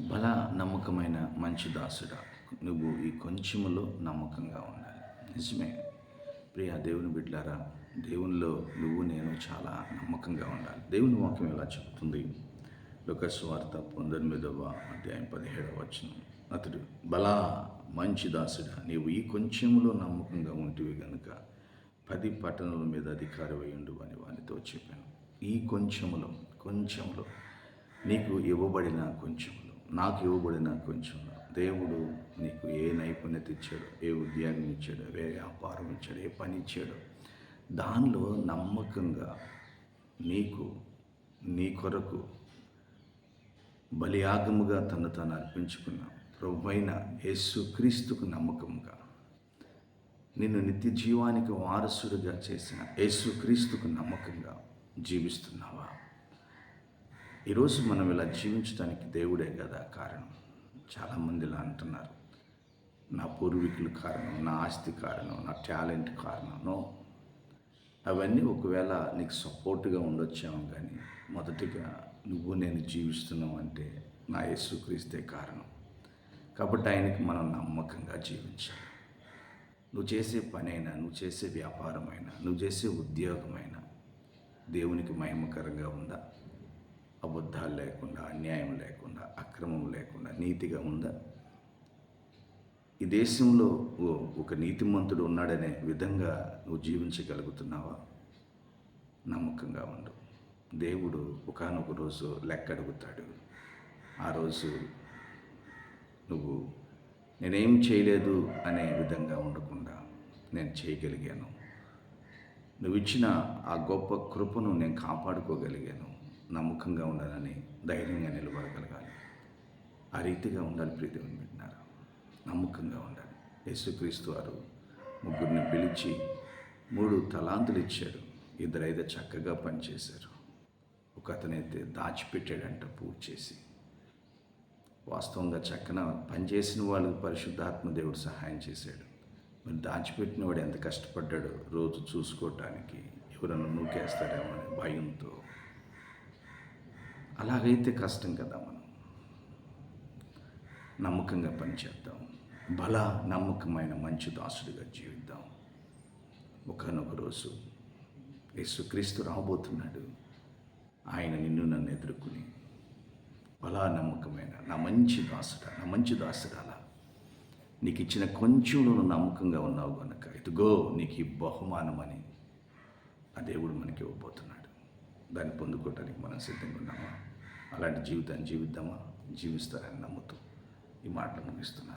బల నమ్మకమైన మంచి దాసుడా. నువ్వు ఈ కొంచెములో నమ్మకంగా ఉండాలి. నిజమే. ప్రియ దేవుని బిడ్డారా దేవునిలో నువ్వు నేను చాలా నమ్మకంగా ఉండాలి. దేవుని వాక్యం ఎలా చెబుతుంది? లోకస్వార్త పంతొమ్మిదవ అధ్యాయం పదిహేడవ వచ్చిన అతడు బలా మంచి దాసుడా నీవు ఈ కొంచెములో నమ్మకంగా ఉంటివి గనుక పది పట్టణాల మీద అధికారి ఉండు అని వానితో చెప్పాను. ఈ కొంచెములో కొంచెంలో నీకు ఇవ్వబడిన కొంచెం నాకు ఇవ్వబడిన కొంచెం దేవుడు నీకు ఏ నైపుణ్యత ఇచ్చాడు ఏ ఉద్యోగం ఇచ్చాడు ఏ వ్యాపారం ఇచ్చాడు ఏ పని ఇచ్చాడు దానిలో నమ్మకంగా నీకు నీ కొరకు బలియాగముగా తను తాను అర్పించుకున్న ప్రభు అయిన యేసు క్రీస్తుకు నమ్మకంగా నిన్ను నిత్య జీవానికి వారసుడిగా చేసిన యేసు క్రీస్తుకు నమ్మకంగా జీవిస్తున్నావా? ఈరోజు మనం ఇలా జీవించడానికి దేవుడే కదా కారణం. చాలామంది ఇలా అంటున్నారు. నా పూర్వీకుల కారణం నా ఆస్తి కారణం నా టాలెంట్ కారణం అవన్నీ ఒకవేళ నీకు సపోర్ట్గా ఉండొచ్చాము కానీ మొదటిగా నువ్వు నేను జీవిస్తున్నావు అంటే నా యేసుక్రీస్తే కారణం. కాబట్టి ఆయనకి మనం నమ్మకంగా జీవించాలి. నువ్వు చేసే పనైనా నువ్వు చేసే వ్యాపారమైనా నువ్వు చేసే ఉద్యోగమైనా దేవునికి మహిమకరంగా ఉందా? అబద్ధాలు లేకుండా అన్యాయం లేకుండా అక్రమం లేకుండా నీతిగా ఉందా? ఈ దేశంలో ఓ- ఒక నీతిమంతుడు ఉన్నాడనే విధంగా నువ్వు జీవించగలుగుతున్నావా? నమ్మకంగా ఉండు. దేవుడు ఒకనొక రోజు లెక్క అడుగుతాడు ఆ రోజు నువ్వు నేనేం చేయలేదు అనే విధంగా ఉండకుండా నేను చేయగలిగాను. నువ్వు ఇచ్చిన ఆ గొప్ప కృపను నేను కాపాడుకోగలిగాను. నమ్మకంగా ఉండాలని ధైర్యంగా నిలబడగలగాలి. ఆ రీతిగా ఉండాలి ప్రీతిని పెట్టినారు. నమ్మకంగా ఉండాలి. యేసుక్రీస్తు వారు ముగ్గురిని పిలిచి మూడు తలాంతులు ఇచ్చాడు ఇద్దరైతే చక్కగా పనిచేశారు. ఒక అతనైతే దాచిపెట్టాడంట పూజ చేసి. వాస్తవంగా చక్కన పనిచేసిన వాళ్ళకి పరిశుద్ధాత్మ దేవుడు సహాయం చేశాడు. మరి దాచిపెట్టిన వాడు ఎంత కష్టపడ్డాడో రోజు చూసుకోవటానికి ఎవరన్నా నూకేస్తాడేమో అనే భయంతో అలాగైతే కష్టం కదా మనం. నమ్మకంగా పనిచేద్దాం బల నమ్మకమైన మంచి దాసుడిగా జీవిద్దాం. ఒకనొక రోజు యేసుక్రీస్తు రాబోతున్నాడు. ఆయన నిన్ను నన్ను ఎదుర్కొని బలా నమ్మకమైన నా మంచి దాసుడా నా మంచి దాసుడాలా నీకు ఇచ్చిన కొంచెంలో నమ్మకంగా ఉన్నావు కనుక ఇదిగో నీకు ఈ బహుమానమని ఆ దేవుడు మనకి ఇవ్వబోతున్నాడు. దాన్ని పొందుకోవటానికి మనం సిద్ధంగా ఉన్నాము? అలాంటి జీవితాన్ని జీవిద్దామా? జీవిస్తారని నమ్ముతూ ఈ మాటలు ముగిస్తున్నాను.